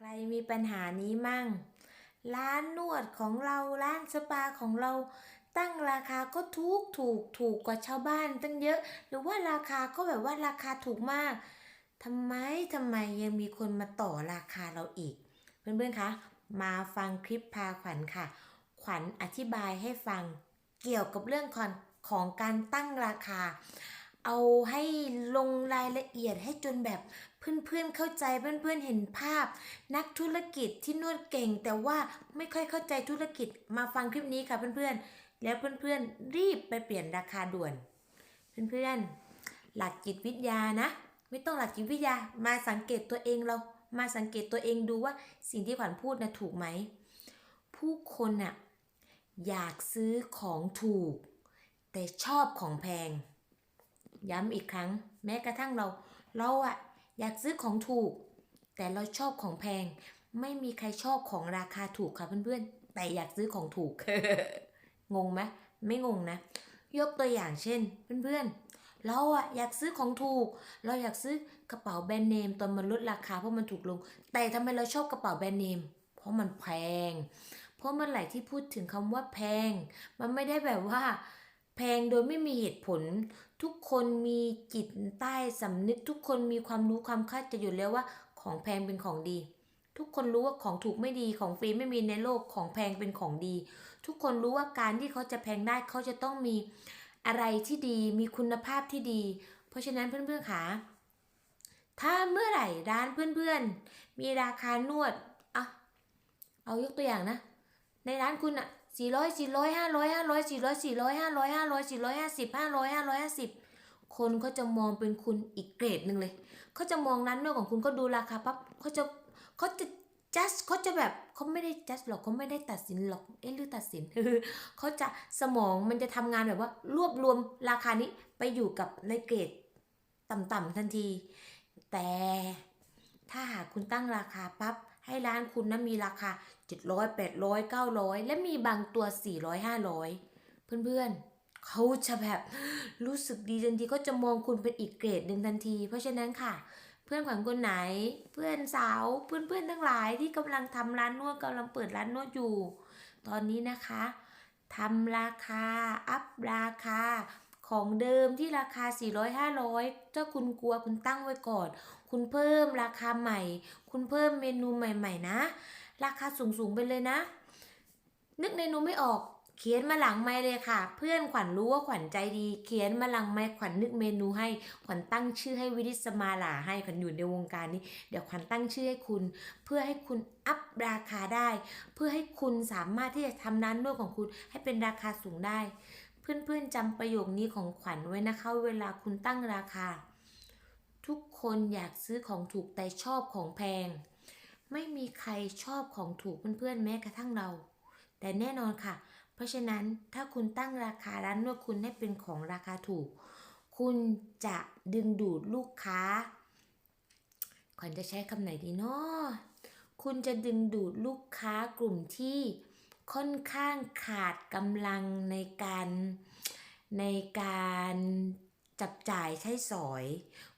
ใครมีปัญหานี้มั่ง ร้านนวดของเราร้านสปาของเราตั้งราคาก็ถูกถูกถูกกว่าชาวบ้านตั้งเยอะ หรือว่าราคาก็แบบว่าราคาถูกมากทำไมทำไมยังมีคนมาต่อราคาเราอีก เพื่อนๆคะมาฟังคลิปพาขวัญค่ะ ขวัญอธิบายให้ฟังเกี่ยวกับเรื่องของของการตั้งราคา เอาให้ลงรายละเอียดให้จนแบบ เพื่อนๆเข้าใจเพื่อนๆเห็นภาพ นักธุรกิจที่นวดเก่ง แต่ว่าไม่ค่อยเข้าใจธุรกิจมาฟังคลิปนี้ค่ะเพื่อนๆ แล้วเพื่อนๆรีบไปเปลี่ยนราคาด่วน เพื่อนๆ หลักจิตวิทยานะ ไม่ต้องหลักจิตวิทยามาสังเกตตัวเองเรามาสังเกตตัวเองดูว่าสิ่งที่ขวัญพูดนะถูกไหม ผู้คนน่ะอยากซื้อของถูก แต่ชอบของแพง ย้ำอีกครั้ง แม้กระทั่งเราเราอะ อยากซื้อของถูก แต่เราชอบของแพง ไม่มีใครชอบของราคาถูกค่ะเพื่อนๆ แต่อยากซื้อของถูก งงไหมไม่งงนะ ยกตัวอย่างเช่น เพื่อนๆ เราอะอยากซื้อของถูก เราอยากซื้อกระเป๋าแบรนด์เนมตอนมันลดราคาเพราะมันถูกลง แต่ทำไมเราชอบกระเป๋าแบรนด์เนม เพราะมันแพง เพราะเมื่อไหร่ที่พูดถึงคำว่าแพง มันไม่ได้แบบว่า แพงโดยไม่มีเหตุผล ทุกคนมีจิตใต้สำนึก ทุกคนมีความรู้ความเข้าใจอยู่แล้วว่า ของแพงเป็นของดี ทุกคนรู้ว่าของถูกไม่ดีของฟรีไม่มีในโลกของแพงเป็นของดี ทุกคนรู้ว่าการที่เขาจะแพงได้เขาจะต้องมีอะไรที่ดีมีคุณภาพที่ดี เพราะฉะนั้นเพื่อนๆค่ะถ้าเมื่อไหร่ร้านเพื่อนๆ มีราคานวดอะเอายกตัวอย่างนะ ในร้านคุณอะ สี่ร้อยสี่ร้อยห้าร้อยห้าร้อยสี่ร้อยสี่ร้อยห้าร้อยห้าร้อยสี่ร้อยห้าสิบห้าร้อยห้าร้อยห้าสิบคนเขาจะมองเป็นคุณอีกเกรดหนึ่งเลยเขาจะมองร้านนวดของคุณเขาดูราคาปั๊บเขาจะเขาจะ just เขาจะแบบเขาไม่ได้ just หรอกเขาไม่ได้ตัดสินหรอกเอ๊ะหรือตัดสินเขาจะสมองมันจะทำงานแบบว่า รวบรวมราคานี้ไปอยู่กับในเกรดต่ำๆทันที แต่ถ้าหากคุณตั้งราคาปั๊บ ให้ร้านคุณนะมีราคา 700 800 900 และมีบางตัว 400 500 เพื่อนๆเขาจะแบบรู้สึกดีทันทีเขาจะมองคุณเป็นอีกเกรดหนึ่งทันที เพราะฉะนั้นค่ะ เพื่อนขวัญคนไหน เพื่อนสาวเพื่อนๆทั้งหลายที่กำลังทำร้านนวดกำลังเปิดร้านนวดอยู่ ตอนนี้นะคะทำราคา อัพราคา ของเดิมที่ราคา 400 500ถ้าคุณกลัวคุณตั้งไว้ก่อน คุณเพิ่มราคาใหม่ คุณเพิ่มเมนูใหม่ ๆ นะ ราคาสูงๆไปเลยนะ นึกเมนูไม่ออกเขียนมาหลังไม้เลยค่ะ เพื่อนขวัญรู้ว่าขวัญใจดี เขียนมาหลังไม้ขวัญนึกเมนูให้ขวัญตั้งชื่อให้วิริสมาลาให้ขวัญอยู่ในวงการนี้ เดี๋ยวขวัญตั้งชื่อให้คุณ เพื่อให้คุณอัพราคาได้ เพื่อให้คุณสามารถที่จะทำร้านนวดของคุณให้เป็นราคาสูงได้ เพื่อนๆจำประโยคนี้ของขวัญไว้นะคะ เวลาคุณตั้งราคา ทุกคนอยากซื้อของถูกแต่ชอบของแพง ไม่มีใครชอบของถูกเพื่อนๆแม้กระทั่งเรา แต่แน่นอนค่ะ เพราะฉะนั้นถ้าคุณตั้งราคาร้านนวดคุณให้เป็นของราคาถูก คุณจะดึงดูดลูกค้า ขวัญจะใช้คำไหนดีเนาะคุณจะดึงดูดลูกค้ากลุ่มที่ ค่อนข้างขาดกำลังในการในการจับจ่ายใช้สอย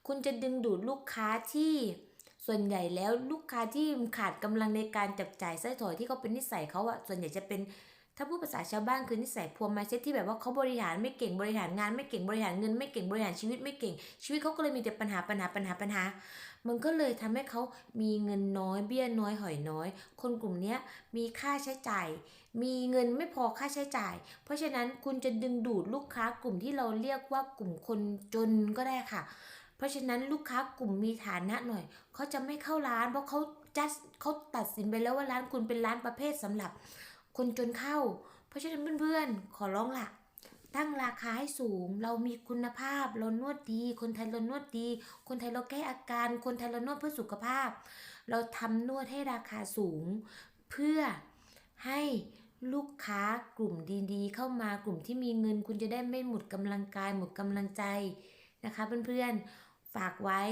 คุณจะดึงดูดลูกค้าที่ส่วนใหญ่แล้วลูกค้าที่ขาดกำลังในการจับจ่ายใช้สอยที่เขาเป็นนิสัยเขาอะส่วนใหญ่จะเป็น ถ้าพูดภาษาชาวบ้านคือนิสัยพวงมาเซ็ตที่แบบว่าเขาบริหารไม่เก่งบริหารงานไม่เก่งบริหารเงินไม่เก่งบริหารชีวิตไม่เก่ง ชีวิตเขาก็เลยมีแต่ปัญหาปัญหาปัญหาปัญหา มันก็เลยทำให้เขามีเงินน้อยเบี้ยน้อยหอยน้อย คนกลุ่มนี้มีค่าใช้จ่าย มีเงินไม่พอค่าใช้จ่าย เพราะฉะนั้นคุณจะดึงดูดลูกค้ากลุ่มที่เราเรียกว่ากลุ่มคนจนก็ได้ค่ะ เพราะฉะนั้นลูกค้ากลุ่มมีฐานะหน่อยเขาจะไม่เข้าร้านเพราะเขาจัดเขาตัดสินไปแล้วว่าร้านคุณเป็นร้านประเภทสำหรับ คนจนเข้า เพราะฉะนั้นเพื่อนๆ ขอร้องละตั้งราคาให้สูง เรามีคุณภาพ เรานวดดี คนไทยเรานวดดี คนไทยเราแก้อาการ คนไทยเรานวดเพื่อสุขภาพ เราทำนวดให้ราคาสูง เพื่อให้ลูกค้ากลุ่มดีๆ เข้ามากลุ่มที่มีเงิน คุณจะได้ไม่หมดกำลังกายหมดกำลังใจนะคะเพื่อนๆฝากไว้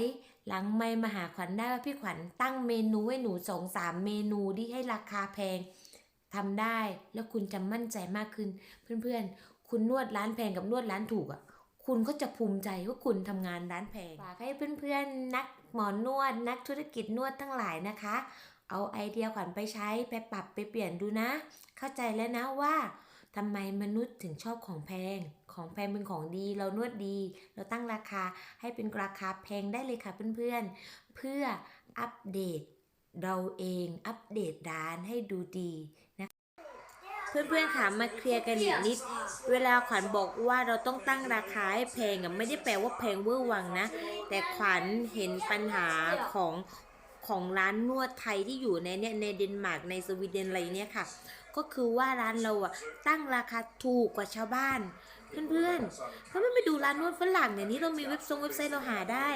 หลังไม่มาหาขวัญได้ว่าพี่ขวัญตั้งเมนูให้หนูสองสามเมนูที่ให้ราคาแพง ทำได้แล้วคุณจะมั่นใจมากขึ้น เพื่อนๆ คุณนวดร้านแพงกับนวดร้านถูกอะคุณก็จะภูมิใจว่าคุณทำงานร้านแพงฝากให้เพื่อนๆ นักหมอนวด นักธุรกิจนวดทั้งหลายนะคะ เอาไอเดียขวัญไปใช้ไปปรับไปเปลี่ยนดูนะ เข้าใจแล้วนะว่าทำไมมนุษย์ถึงชอบของแพง ของแพงเป็นของดี เรานวดดี เราตั้งราคาให้เป็นราคาแพงได้เลยค่ะเพื่อนๆ เพื่ออัปเดต เราเองอัปเดตร้านให้ดูดีนะเพื่อนๆค่ะมาเคลียร์กันอีกนิด เวลาขวัญบอกว่าเราต้องตั้งราคาให้แพงอะไม่ได้แปลว่าแพงเวอร์วังนะ แต่ขวัญเห็นปัญหาของของร้านนวดไทยที่อยู่ในเนี่ยในเดนมาร์กในสวีเดนอะไรเนี่ยค่ะ ก็คือว่าร้านเราอะตั้งราคาถูกกว่าชาวบ้าน เพื่อนๆถ้าไม่ไปดูร้านนวดฝรั่งเนี่ยนี้เรามีเว็บซงเว็บไซต์เราหาได้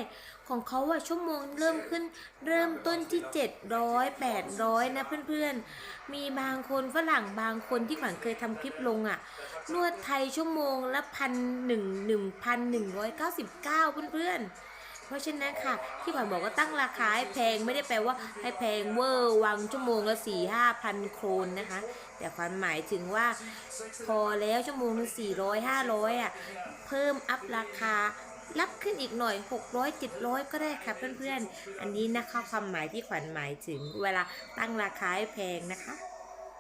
ของเขาอะชั่วโมงเริ่มขึ้นเริ่มต้นที่ 700 800 นะเพื่อนๆ มีบางคนฝรั่งบางคนที่ขวัญเคยทำคลิปลงอะนวดไทยชั่วโมงละพันหนึ่งหนึ่งพันหนึ่งร้อยเก้าสิบเก้าเพื่อนๆเพราะฉะนั้นค่ะที่ขวัญบอกว่าตั้งราคาให้แพงไม่ได้แปลว่าให้แพงเวอร์วังชั่วโมงละสี่ห้าพันโครนนะคะ แต่ขวัญหมายถึงว่า พอแล้วชั่วโมงละสี่ร้อยห้าร้อยอะเพิ่มอัพราคา รับขึ้นอีกหน่อย 600 700 ก็ได้ค่ะเพื่อนๆ อันนี้นะคะความหมายที่ขวัญหมายถึงเวลาตั้งราคาให้แพงนะคะ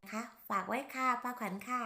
นะคะฝากไว้ค่ะป้าขวัญค่ะ